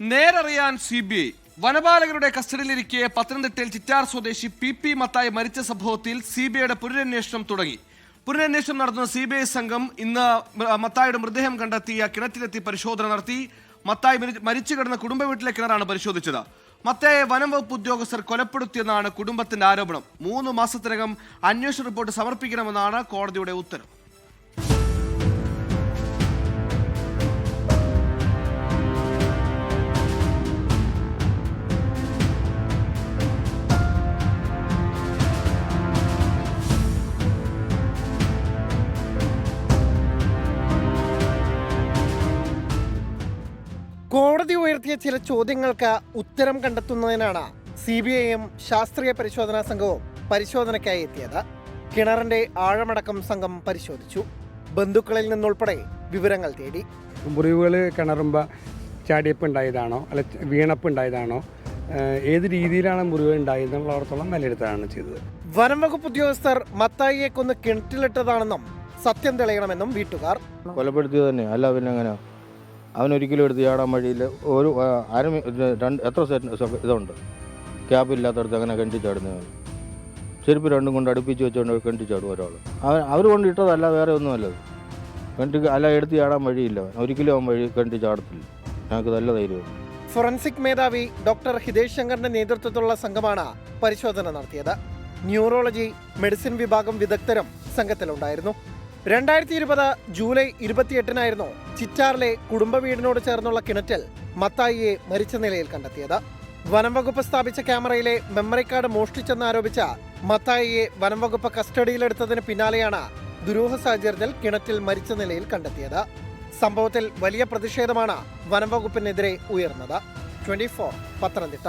നേരറിയാൻ C B I. വനപാലകരുടെ കസ്റ്റഡിയിലിരിക്കെ പത്തനംതിട്ടയിൽ ചിറ്റാർ സ്വദേശി പി പി മത്തായി മരിച്ച സംഭവത്തിൽ സി ബി ഐയുടെ പുനരന്വേഷണം തുടങ്ങി. പുനരന്വേഷണം നടത്തുന്ന സി ബി ഐ സംഘം ഇന്ന് മത്തായിയുടെ മൃതദേഹം കണ്ടെത്തിയ കിണറ്റിലെത്തി പരിശോധന നടത്തി. മത്തായി മരിച്ചു കിടന്ന കുടുംബ വീട്ടിലെ കിണറാണ് പരിശോധിച്ചത്. മത്തായെ വനം വകുപ്പ് ഉദ്യോഗസ്ഥർ കൊലപ്പെടുത്തിയെന്നാണ് കുടുംബത്തിന്റെ ആരോപണം. മൂന്ന് മാസത്തിനകം അന്വേഷണ റിപ്പോർട്ട് സമർപ്പിക്കണമെന്നാണ് കോടതിയുടെ ഉത്തരവ് കോടതി ഉയർത്തിയ ചില ചോദ്യങ്ങൾക്ക് ഉത്തരം കണ്ടെത്തുന്നതിനാണ് സി ബി ഐയും ശാസ്ത്രീയ പരിശോധനാ സംഘവും പരിശോധനയ്ക്കായി എത്തിയത്. കിണറിന്റെ ആഴമടക്കം സംഘം പരിശോധിച്ചു. ബന്ധുക്കളിൽ നിന്നുൾപ്പെടെ വിവരങ്ങൾ തേടി. മുറിവുകൾ കിണറുമ്പ ചാടിയപ്പ് ഉണ്ടായതാണോ? അല്ല വീണപ്പ് ഉണ്ടായതാണോ? ഏത് രീതിയിലാണ് മുറിവ് ഉണ്ടായതെന്നുള്ളവർത്തോളം വിലയിരുത്താണ് ചെയ്തത്. വനം വകുപ്പ് ഉദ്യോഗസ്ഥർ മത്തായിയെ കൊന്ന് കിണറ്റിലിട്ടതാണെന്നും സത്യം തെളിയണമെന്നും വീട്ടുകാർ. കൊലപ്പെടുത്തിയത് തന്നെ അല്ല പിന്നെ എങ്ങനെ അവനൊരിക്കലും എടുത്ത് ചാടാൻ വഴിയിൽ ഒരു അര രണ്ട് എത്ര ഇതുണ്ട്? ക്യാബ് ഇല്ലാത്തടത്ത് അങ്ങനെ കണ്ടി ചാടുന്നവൻ. ചെരുപ്പ് രണ്ടും കൊണ്ട് അടുപ്പിച്ച് വെച്ചുകൊണ്ട് കണ്ടി ചാടും ഒരാൾ അവൻ അവർ കൊണ്ട് ഇട്ടതല്ല വേറെ ഒന്നുമല്ലത് കണ്ടി അല്ല എടുത്ത് ചാടാൻ വഴിയില്ല ഒരിക്കലും അവൻ വഴി കണ്ടി ചാടത്തില്ല. ഞങ്ങൾക്ക് നല്ല ധൈര്യം ഫോറൻസിക് മേധാവി ഡോക്ടർ ഹിതേഷ് ശങ്കറിന്റെ നേതൃത്വത്തിലുള്ള സംഘമാണ് പരിശോധന നടത്തിയത്. ന്യൂറോളജി മെഡിസിൻ വിഭാഗം വിദഗ്ധരും സംഘത്തിലുണ്ടായിരുന്നു. രണ്ടായിരത്തി ഇരുപത് ജൂലൈ ഇരുപത്തിയെട്ടിനായിരുന്നു ചിറ്റാറിലെ കുടുംബ വീടിനോട് ചേർന്നുള്ള കിണറ്റിൽ മത്തായിയെ മരിച്ച നിലയിൽ കണ്ടെത്തിയത്. വനം വകുപ്പ് സ്ഥാപിച്ച ക്യാമറയിലെ മെമ്മറി കാർഡ് മോഷ്ടിച്ചെന്നാരോപിച്ച മത്തായിയെ വനം വകുപ്പ് കസ്റ്റഡിയിലെടുത്തതിന് പിന്നാലെയാണ് ദുരൂഹ സാഹചര്യത്തിൽ കിണറ്റിൽ മരിച്ച നിലയിൽ കണ്ടെത്തിയത്. സംഭവത്തിൽ വലിയ പ്രതിഷേധമാണ് വനം വകുപ്പിനെതിരെ ഉയർന്നത്. Twenty four Pathanamthitta